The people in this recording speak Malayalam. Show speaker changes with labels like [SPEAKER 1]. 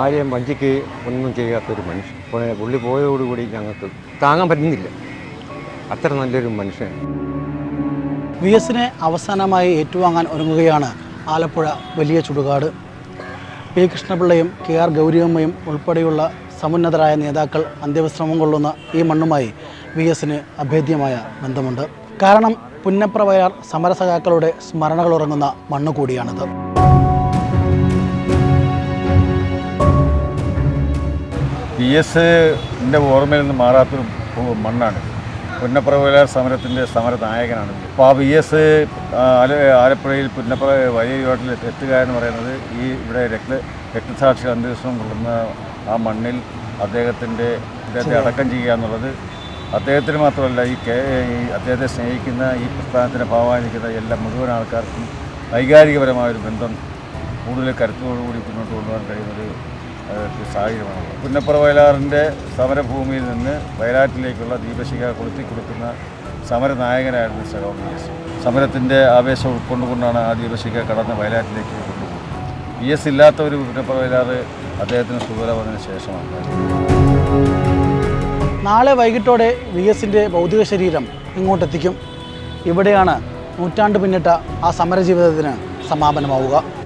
[SPEAKER 1] ആരെയും വഞ്ചിക്ക് ഒന്നും ചെയ്യാത്തൊരു മനുഷ്യൻ. പുള്ളി പോയതോടുകൂടി ഞങ്ങൾക്ക് താങ്ങാൻ പറ്റുന്നില്ല. അത്ര നല്ലൊരു മനുഷ്യൻ.
[SPEAKER 2] വി എസിനെ അവസാനമായി ഏറ്റുവാങ്ങാൻ ഒരുങ്ങുകയാണ് ആലപ്പുഴ വലിയ ചുടുകാട്. പി കൃഷ്ണപിള്ളയും കെ ആർ ഗൗരിയമ്മയും ഉൾപ്പെടെയുള്ള സമുന്നതരായ നേതാക്കൾ അന്ത്യവിശ്രമം കൊള്ളുന്ന ഈ മണ്ണുമായി വി എസിന് അഭേദ്യമായ ബന്ധമുണ്ട്. കാരണം പുന്നപ്ര വയലാർ സമരസഖാക്കളുടെ സ്മരണകൾ ഉറങ്ങുന്ന മണ്ണ് കൂടിയാണിത്
[SPEAKER 3] പി എസ് എന്റെ ഓർമ്മയിൽ നിന്ന് മാറാത്തൊരു മണ്ണാണ്. പുന്നപ്രവേല സമരത്തിന്റെ സമര നായകനാണ് അപ്പോൾ ആ പി എസ് ആലപ്പുഴയിൽ പുന്നപ്ര വലിയ യോട്ടിൽ എത്തുക എന്ന് പറയുന്നത് ഈ ഇവിടെ രക്ത രക്തസാക്ഷി അന്തരീക്ഷം കൊള്ളുന്ന ആ മണ്ണിൽ അദ്ദേഹത്തിന്റെ അദ്ദേഹത്തെ അടക്കം ചെയ്യുക എന്നുള്ളത് അദ്ദേഹത്തിന് മാത്രമല്ല ഈ കെ ഈ അദ്ദേഹത്തെ സ്നേഹിക്കുന്ന ഈ പ്രസ്ഥാനത്തിന്റെ ഭാഗമായി നിൽക്കുന്ന എല്ലാ മുഴുവൻ ആൾക്കാർക്കും വൈകാരികപരമായൊരു ബന്ധം കൂടുതൽ കരുത്തോടുകൂടി മുന്നോട്ട് കൊണ്ടുപോകാൻ കഴിയുന്നൊരു ഏഹ്, സാഹചര്യമാണ് പുന്നപ്പുറ വയലാറിന്റെ സമരഭൂമിയിൽ നിന്ന് വയലാറ്റിലേക്കുള്ള ദീപശിഖ കൊളുത്തി കൊടുക്കുന്ന സമരനായകനായിരുന്നു സഖാവ് പി എസ്. സമരത്തിന്റെ ആവേശം ഉൾക്കൊണ്ടുകൊണ്ടാണ് ആ ദീപശിഖ കടന്ന് വയലാറ്റിലേക്ക് കൊണ്ടുപോകുന്നത്. പി എസ് ഇല്ലാത്ത ഒരു പുന്നപ്പുറ വയലാറ് അദ്ദേഹത്തിന് സുഖല വന്നതിന് ശേഷമാണ്.
[SPEAKER 2] നാളെ വൈകിട്ടോടെ വി എസിന്റെ ഭൗതിക ശരീരം ഇങ്ങോട്ടെത്തിക്കും. ഇവിടെയാണ് നൂറ്റാണ്ട് പിന്നിട്ട ആ സമരജീവിതത്തിന് സമാപനമാവുക.